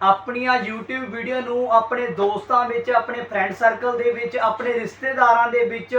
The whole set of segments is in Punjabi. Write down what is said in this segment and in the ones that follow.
ਆਪਣੀਆਂ YouTube ਵੀਡੀਓ ਨੂੰ ਆਪਣੇ ਦੋਸਤਾਂ ਵਿੱਚ, ਆਪਣੇ ਫਰੈਂਡ ਸਰਕਲ ਦੇ ਵਿੱਚ, ਆਪਣੇ ਰਿਸ਼ਤੇਦਾਰਾਂ ਦੇ ਵਿੱਚ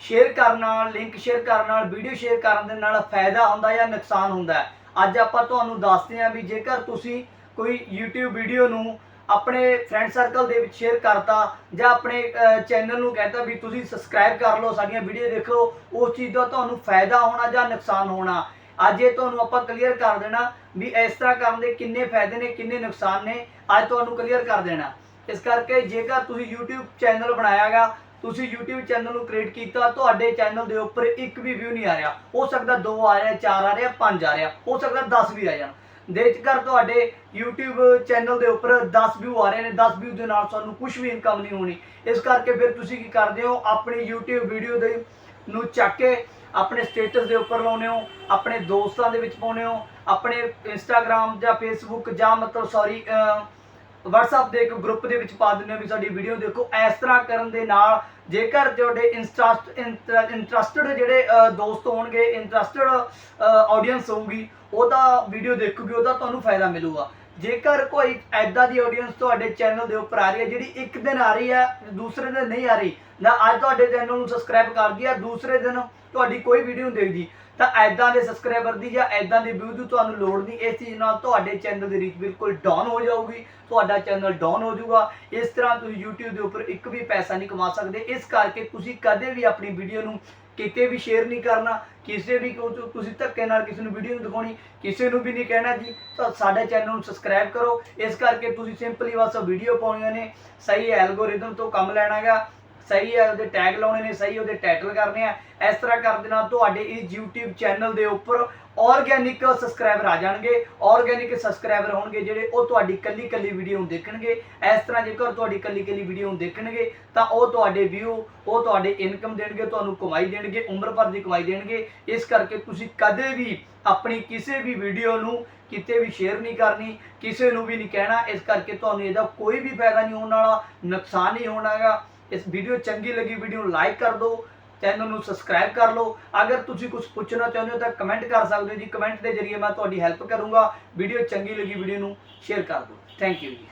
ਸ਼ੇਅਰ ਕਰਨ ਨਾਲ ਲਿੰਕ ਸ਼ੇਅਰ ਕਰਨ ਨਾਲ ਵੀਡੀਓ ਸ਼ੇਅਰ ਕਰਨ ਦੇ ਨਾਲ ਫਾਇਦਾ ਹੁੰਦਾ ਜਾਂ ਨੁਕਸਾਨ ਹੁੰਦਾ ਅੱਜ ਆਪਾਂ ਤੁਹਾਨੂੰ ਦੱਸਦੇ ਹਾਂ ਵੀ ਜੇਕਰ ਤੁਸੀਂ ਕੋਈ YouTube ਵੀਡੀਓ ਨੂੰ ਆਪਣੇ ਫਰੈਂਡ ਸਰਕਲ ਦੇ ਵਿੱਚ ਸ਼ੇਅਰ ਕਰਤਾ ਜਾਂ ਆਪਣੇ ਚੈਨਲ ਨੂੰ ਕਹਿੰਦਾ ਵੀ ਤੁਸੀਂ ਸਬਸਕ੍ਰਾਈਬ ਕਰ ਲਓ, ਸਾਡੀਆਂ ਵੀਡੀਓ ਦੇਖੋ, ਉਸ ਚੀਜ਼ ਦਾ ਤੁਹਾਨੂੰ ਫਾਇਦਾ ਹੋਣਾ ਜਾਂ ਨੁਕਸਾਨ ਹੋਣਾ। ਅੱਜ ਇਹ ਤੁਹਾਨੂੰ ਆਪਾਂ ਕਲੀਅਰ ਕਰ ਦੇਣਾ ਵੀ ਇਸ ਤਰ੍ਹਾਂ ਕਰਨ ਦੇ ਕਿੰਨੇ ਫਾਇਦੇ ਨੇ, ਕਿੰਨੇ ਨੁਕਸਾਨ ਨੇ, ਅੱਜ ਤੁਹਾਨੂੰ ਕਲੀਅਰ ਕਰ ਦੇਣਾ। ਇਸ ਕਰਕੇ ਜੇਕਰ ਤੁਸੀਂ YouTube ਚੈਨਲ ਬਣਾਇਆਗਾ ਤੁਸੀਂ YouTube ਚੈਨਲ ਨੂੰ ਕ੍ਰੀਏਟ ਕੀਤਾ, ਤੁਹਾਡੇ ਚੈਨਲ ਦੇ ਉੱਪਰ ਇੱਕ ਵੀ ਵਿਊ ਨਹੀਂ ਆ ਰਿਹਾ। ਹੋ ਸਕਦਾ 2 ਆ ਰਿਹਾ 4 ਆ ਰਿਹਾ 5 ਆ ਰਿਹਾ, ਹੋ ਸਕਦਾ 10 ਵੀ ਆ ਜਾਣ। ਜੇਕਰ ਤੁਹਾਡੇ YouTube ਚੈਨਲ ਦੇ ਉੱਪਰ 10 ਵਿਊ ਆ ਰਹੇ ਨੇ 10 ਵਿਊ ਦੇ ਨਾਲ ਤੁਹਾਨੂੰ ਕੁਝ ਵੀ ਇਨਕਮ ਨਹੀਂ ਹੋਣੀ। ਇਸ ਕਰਕੇ ਫਿਰ ਤੁਸੀਂ ਕੀ ਕਰਦੇ ਹੋ, ਆਪਣੀ YouTube ਵੀਡੀਓ ਦੇ ਨੂੰ ਚੱਕ ਕੇ ਆਪਣੇ ਸਟੇਟਸ ਦੇ ਉੱਪਰ ਲਾਉਨੇ ਹੋ, ਆਪਣੇ ਦੋਸਤਾਂ ਦੇ ਵਿੱਚ ਪਾਉਨੇ ਹੋ, ਆਪਣੇ Instagram ਜਾਂ ਫੇਸਬੁੱਕ ਜਾਂ ਮਤਲਬ ਸੌਰੀ WhatsApp ਦੇ ਇੱਕ ਗਰੁੱਪ ਦੇ ਵਿੱਚ ਪਾ ਦਿੰਦੇ ਹੋ ਵੀ ਸਾਡੀ ਵੀਡੀਓ ਦੇਖੋ। ਇਸ ਤਰ੍ਹਾਂ ਕਰਨ ਦੇ ਨਾਲ ਜੇਕਰ ਤੁਹਾਡੇ ਇੰਟਰਸਟ ਇੰਟਰਸਟਡ ਜਿਹੜੇ ਦੋਸਤ ਹੋਣਗੇ ਇੰਟਰਸਟਡ ਆਡੀਅנס ਹੋਊਗੀ, ਉਹਦਾ ਵੀਡੀਓ ਦੇਖੂਗੀ, ਉਹਦਾ ਤੁਹਾਨੂੰ ਫਾਇਦਾ ਮਿਲੂਗਾ। ਜੇਕਰ ਕੋਈ ਐਦਾਂ ਦੀ ਆਡੀਅנס ਤੁਹਾਡੇ ਚੈਨਲ ਦੇ ਉੱਪਰ ਆ ਰਹੀ ਹੈ, ਜਿਹੜੀ ਇੱਕ ਦਿਨ ਆ ਰਹੀ ਹੈ, ਦੂਸਰੇ ਦਿਨ ਨਹੀਂ ਆ ਰਹੀ, ਨਾ ਅੱਜ ਤੁਹਾਡੇ ਚੈਨਲ ਨੂੰ ਸਬਸਕ੍ਰਾਈਬ ਕਰਦੀ ਹੈ ਦੂਸਰੇ ਦਿਨ ਤੁਹਾਡੀ ਕੋਈ ਵੀਡੀਓ ਨਹੀਂ ਦੇਖਦੀ, ਤਾਂ ਐਦਾਂ ਦੇ ਸਬਸਕ੍ਰਾਈਬਰ ਦੀ ਜਾਂ ਐਦਾਂ ਦੇ ਵਿਊ ਦੀ ਤੁਹਾਨੂੰ ਲੋੜ ਨਹੀਂ, ਇਸ ਚੀਜ਼ ਨਾਲ ਤੁਹਾਡੇ ਚੈਨਲ ਦੀ ਰੀਚ ਬਿਲਕੁਲ ਡਾਊਨ ਹੋ ਜਾਊਗੀ, ਤੁਹਾਡਾ ਚੈਨਲ ਡਾਊਨ ਹੋ ਜਾਊਗਾ, ਇਸ ਤਰ੍ਹਾਂ ਤੁਸੀਂ YouTube ਦੇ ਉੱਪਰ ਇੱਕ ਵੀ ਪੈਸਾ ਨਹੀਂ ਕਮਾ ਸਕਦੇ, ਇਸ ਕਰਕੇ ਤੁਸੀਂ ਕਦੇ ਵੀ ਆਪਣੀ ਵੀਡੀਓ ਨੂੰ ਕਿਤੇ ਵੀ ਸ਼ੇਅਰ ਨਹੀਂ ਕਰਨਾ, ਕਿਸੇ ਵੀ ਤੁਸੀਂ ਧੱਕੇ ਨਾਲ ਕਿਸੇ ਨੂੰ ਵੀਡੀਓ ਨਹੀਂ ਦਿਖਾਉਣੀ, ਕਿਸੇ ਨੂੰ ਵੀ ਨਹੀਂ ਕਹਿਣਾ ਜੀ, ਤਾਂ ਸਾਡੇ ਚੈਨਲ ਨੂੰ ਸਬਸਕ੍ਰਾਈਬ ਕਰੋ। ਇਸ ਕਰਕੇ ਤੁਸੀਂ ਸਿੰਪਲੀ ਬਸ ਵੀਡੀਓ ਪਾਉਣੀਆਂ ਨੇ, ਸਹੀ ਐਲਗੋਰਿਦਮ ਤੋਂ ਕੰਮ ਲੈਣਾਗਾ। ਸਹੀ ਹੈ ਉਹਦੇ ਟੈਗ ਲਾਉਣੇ ਨੇ, ਸਹੀ ਉਹਦੇ ਟਾਈਟਲ ਕਰਨੇ ਆ। ਇਸ ਤਰ੍ਹਾਂ ਕਰਦੇ ਨਾਲ ਤੁਹਾਡੇ ਇਸ YouTube ਚੈਨਲ ਦੇ ਉੱਪਰ ਆਰਗੈਨਿਕ ਸਬਸਕ੍ਰਾਈਬਰ ਆ ਜਾਣਗੇ। ਆਰਗੈਨਿਕ ਸਬਸਕ੍ਰਾਈਬਰ ਹੋਣਗੇ ਜਿਹੜੇ ਉਹ ਤੁਹਾਡੀ ਕੱਲੀ ਕੱਲੀ ਵੀਡੀਓ ਨੂੰ ਦੇਖਣਗੇ। ਇਸ ਤਰ੍ਹਾਂ ਜੇਕਰ ਤੁਹਾਡੀ ਕੱਲੀ ਕੱਲੀ ਵੀਡੀਓ ਨੂੰ ਦੇਖਣਗੇ, ਤਾਂ ਉਹ ਤੁਹਾਡੇ ਵਿਊ ਉਹ ਤੁਹਾਡੇ ਇਨਕਮ ਦੇਣਗੇ, ਤੁਹਾਨੂੰ ਕਮਾਈ ਦੇਣਗੇ, ਉਮਰ ਭਰ ਦੀ ਕਮਾਈ ਦੇਣਗੇ। ਇਸ ਕਰਕੇ ਤੁਸੀਂ ਕਦੇ ਵੀ ਆਪਣੀ ਕਿਸੇ ਵੀ ਵੀਡੀਓ ਨੂੰ ਕਿਤੇ ਵੀ ਸ਼ੇਅਰ ਨਹੀਂ ਕਰਨੀ, ਕਿਸੇ ਨੂੰ ਵੀ ਨਹੀਂ ਕਹਿਣਾ। ਇਸ ਕਰਕੇ ਤੁਹਾਨੂੰ ਇਹਦਾ ਕੋਈ ਵੀ ਫਾਇਦਾ ਨਹੀਂ ਹੋਣ ਵਾਲਾ, ਨੁਕਸਾਨ ਨਹੀਂ ਹੋਣਾਗਾ ਇਸ ਵੀਡੀਓ ਚੰਗੀ ਲੱਗੀ ਵੀਡੀਓ ਨੂੰ ਲਾਈਕ ਕਰ ਦਿਓ ਚੈਨਲ ਨੂੰ ਸਬਸਕ੍ਰਾਈਬ ਕਰ ਲਓ। ਅਗਰ ਤੁਸੀਂ ਕੁਝ ਪੁੱਛਣਾ ਚਾਹੁੰਦੇ ਹੋ ਤਾਂ ਕਮੈਂਟ ਕਰ ਸਕਦੇ ਹੋ ਜੀ। ਕਮੈਂਟ ਦੇ ਜ਼ਰੀਏ ਮੈਂ ਤੁਹਾਡੀ ਹੈਲਪ ਕਰੂੰਗਾ। ਵੀਡੀਓ ਚੰਗੀ ਲੱਗੀ ਵੀਡੀਓ ਨੂੰ ਸ਼ੇਅਰ ਕਰ ਦਿਓ। ਥੈਂਕ ਯੂ ਜੀ।